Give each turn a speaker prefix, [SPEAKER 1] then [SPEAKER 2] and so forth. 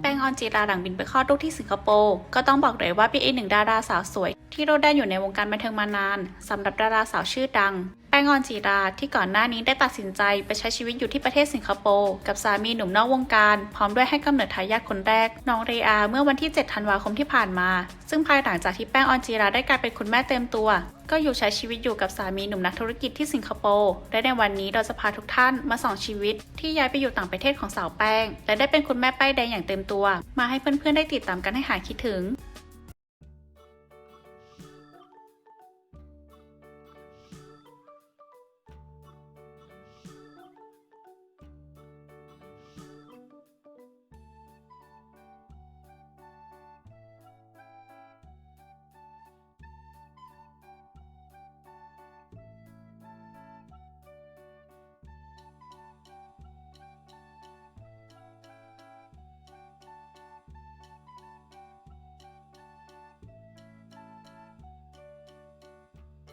[SPEAKER 1] แป้งออนจีราหลังบินไปคลอดลูกที่สิงคโปร์ก็ต้องบอกเลยว่าเป็นอีกหนึ่งดาราสาวสวย ที่โดดเด่นอยู่ในวงการบันเทิงมานานสำหรับดาราสาวชื่อดัง แป้งออนจีราที่ก่อนหน้านี้ได้ตัดสินใจไปใช้ชีวิตอยู่ที่ประเทศสิงคโปร์กับสามีหนุ่มนอกวงการ พร้อมด้วยให้กำเนิดทายาทคนแรก น้องเรอา เมื่อวันที่ 7 ธันวาคมที่ผ่านมา ซึ่งภายหลังจากที่แป้งออนจีราได้กลายเป็นคุณแม่เต็มตัว ก็อยู่ใช้ชีวิตอยู่กับสามีหนุ่มนักธุรกิจที่สิงคโปร์และในวันนี้เราจะพาทุกท่านมาส่องชีวิต ที่ย้ายไปอยู่ต่างประเทศของสาวแป้ง และได้เป็นคุณแม่ป้ายแดงอย่างเต็มตัว มาให้เพื่อนๆได้ติดตามกันให้หายคิดถึง